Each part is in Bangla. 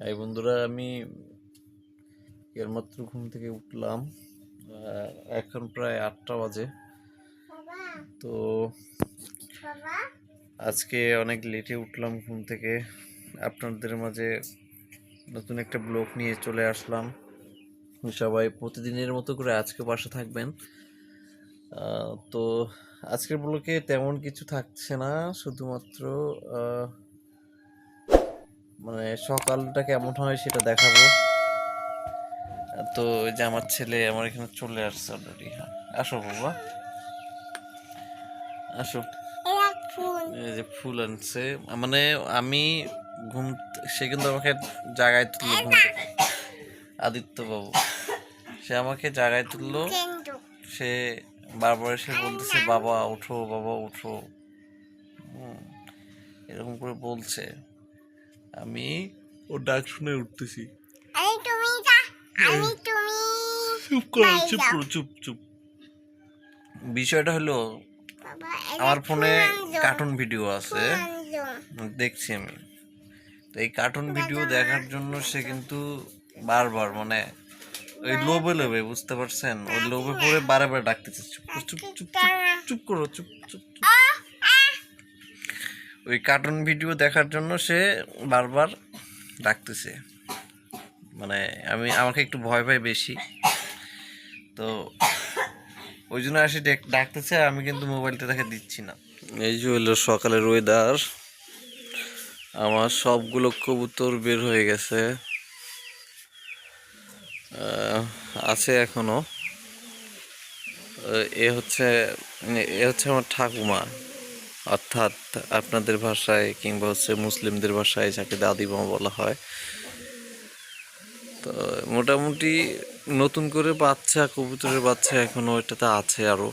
বন্ধুরা আমি এরমাত্র ঘুম থেকে উঠলাম এখন প্রায় আটটা বাজে। তো আজকে অনেক লেটে উঠলাম ঘুম থেকে। আপনাদের মাঝে নতুন একটা ব্লগ নিয়ে চলে আসলাম। সবাই প্রতিদিনের মতো করে আজকে বাসা থাকবেন। তো আজকের ব্লগে তেমন কিছু থাকছে না শুধুমাত্র আহ, মানে সকালটা কেমন হয় সেটা দেখাবো। তো ওই যে আমার ছেলে আমার এখানে চলে আসছে অলরেডি হ্যাঁ। আসো বাবা। আসো। এই যে ফুল আনছে। মানে আমি ঘুম সে কিন্তু আমাকে জাগায় তুললো ঘুম আদিত্য বাবু। সে আমাকে জাগায় তুললো। সে বারবার এসে বলতেছে বাবা উঠো বাবা উঠো। এরকম করে বলছে। আমি ও ডাক শুনে উঠতেছি। আমি তুমি যা আমি তুমি। চুপ করো চুপ করো চুপ চুপ। বিষয়টা হলো আমার ফোনে কার্টুন ভিডিও আছে। দেখছি আমি। তো এই কার্টুন ভিডিও দেখার জন্য সে কিন্তু বারবার মানে ওই লোভে লোভে বুঝতে পারছেন? ওই লোভে পড়ে বারে বারে ডাকতেছে। চুপ চুপ চুপ চুপ চুপ করো চুপ চুপ চুপ। ওই কার্টুন ভিডিও দেখার জন্য সে বারবার ডাকতেছে। মানে আমি, আমাকে একটু ভয় পাই বেশি। তো ওই জন্য আসে ডেক- ডাকতেছে, আর আমি কিন্তু মোবাইলটা তাকে দিচ্ছি না। এই যে হলো সকালের ওয়েদার আমার সবগুলো কবুতর বের হয়ে গেছে। আছে এখনও। এ হচ্ছে এ হচ্ছে আমার ঠাকুমা। অর্থাৎ আপনাদের ভাষায় কিংবা হচ্ছে মুসলিমদের ভাষায় যাকে দাদিমা বলা হয়। তো মোটামুটি নতুন করে বাচ্চা, কবুতরের বাচ্চা এখনও এটাতে আছে আরও।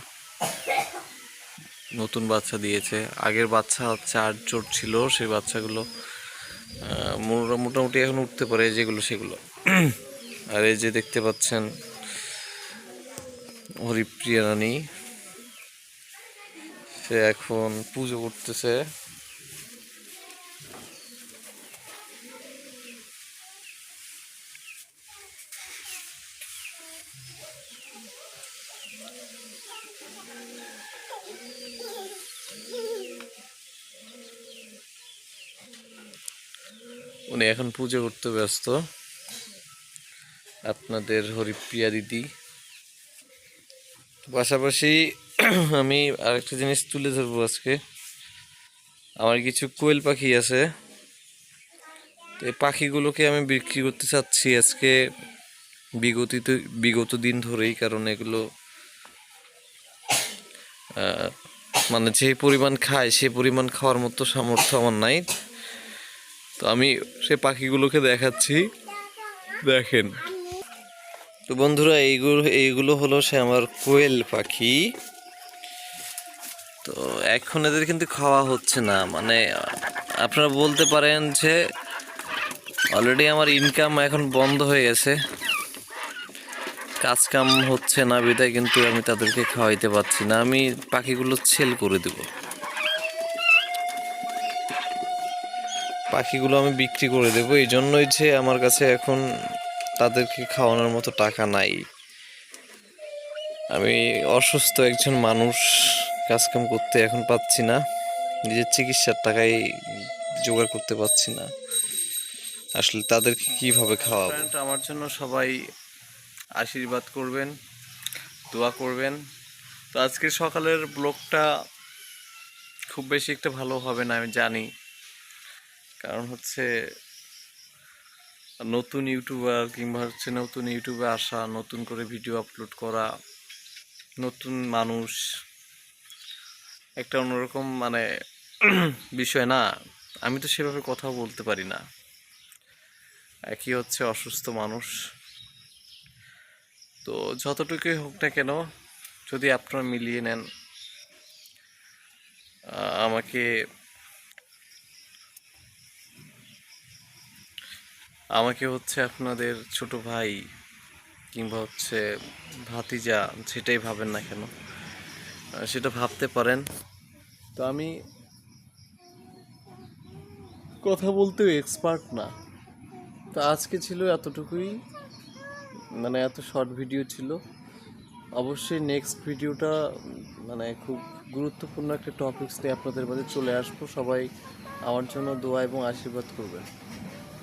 নতুন বাচ্চা দিয়েছে। আগের বাচ্চা আট জোট ছিল, সেই বাচ্চাগুলো মোটামুটি এখন উঠতে পারে যেগুলো, সেগুলো। আর এই যে দেখতে পাচ্ছেন হরিপ্রিয়া রানী সে এখন পুজো করতেছে। উনি এখন পুজো করতে ব্যস্ত। আপনাদের হরিপ্রিয়া দিদি। পাশাপাশি আমি আরেকটা জিনিস তুলে ধরবো আজকে। আমার কিছু কোয়েল পাখি আছে। তো এই পাখিগুলোকে আমি বিক্রি করতে চাচ্ছি আজকে বিগতিত বিগত দিন ধরেই, কারণ এগুলো মানে যে পরিমাণ খায়, সে পরিমাণ খাওয়ার মতো সামর্থ্য আমার নাই। তো আমি সে পাখিগুলোকে দেখাচ্ছি। দেখেন। তো বন্ধুরা, এইগুলো এইগুলো হলো সে আমার কোয়েল পাখি। তো এখন এদের কিন্তু খাওয়া হচ্ছে না। মানে আপনারা বলতে পারেন যে অলরেডি আমার ইনকাম এখন বন্ধ হয়ে গেছে। কাজ কাম হচ্ছে না বিদায়, কিন্তু আমি তাদেরকে খাওয়াইতে পারছি না। আমি পাখিগুলো সেল করে দেবো। পাখিগুলো আমি বিক্রি করে দেবো। এই জন্যই যে আমার কাছে এখন তাদেরকে খাওয়ানোর মতো টাকা নাই। আমি অসুস্থ একজন মানুষ। কাজকাম করতে এখন পাচ্ছি না। নিজের চিকিৎসার টাকাই জোগাড় করতে পারছি না। আসলে তাদেরকে কীভাবে খাওয়াবো? আমার জন্য সবাই আশীর্বাদ করবেন, দোয়া করবেন। তো আজকে সকালের ব্লগটা খুব বেশি একটা ভালো হবে না, আমি জানি। কারণ হচ্ছে নতুন ইউটিউবার কিংবা হচ্ছে নতুন ইউটিউবে আসা, নতুন করে ভিডিও আপলোড করা, নতুন মানুষ একটা অন্যরকম মানে বিষয় না। আমি তো সেভাবে কথা বলতে পারি না। একই হচ্ছে অসুস্থ মানুষ। তো যতটুকুই হোক না কেন, যদি আপনারা মিলিয়ে নেন আমাকে আমাকে হচ্ছে আপনাদের ছোট ভাই কিংবা হচ্ছে ভাতিজা সেটাই ভাবেন না কেন সেটা ভাবতে পারেন। তো আমি কথা বলতেও এক্সপার্ট না। তো আজকে ছিল এতটুকুই। মানে এত শর্ট ভিডিও ছিল। অবশ্যই নেক্সট ভিডিওটা মানে খুব গুরুত্বপূর্ণ একটা টপিকস নিয়ে আপনাদের মাঝে চলে আসব। সবাই আমার জন্য দোয়া এবং আশীর্বাদ করবেন।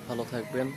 ভালো থাকবেন।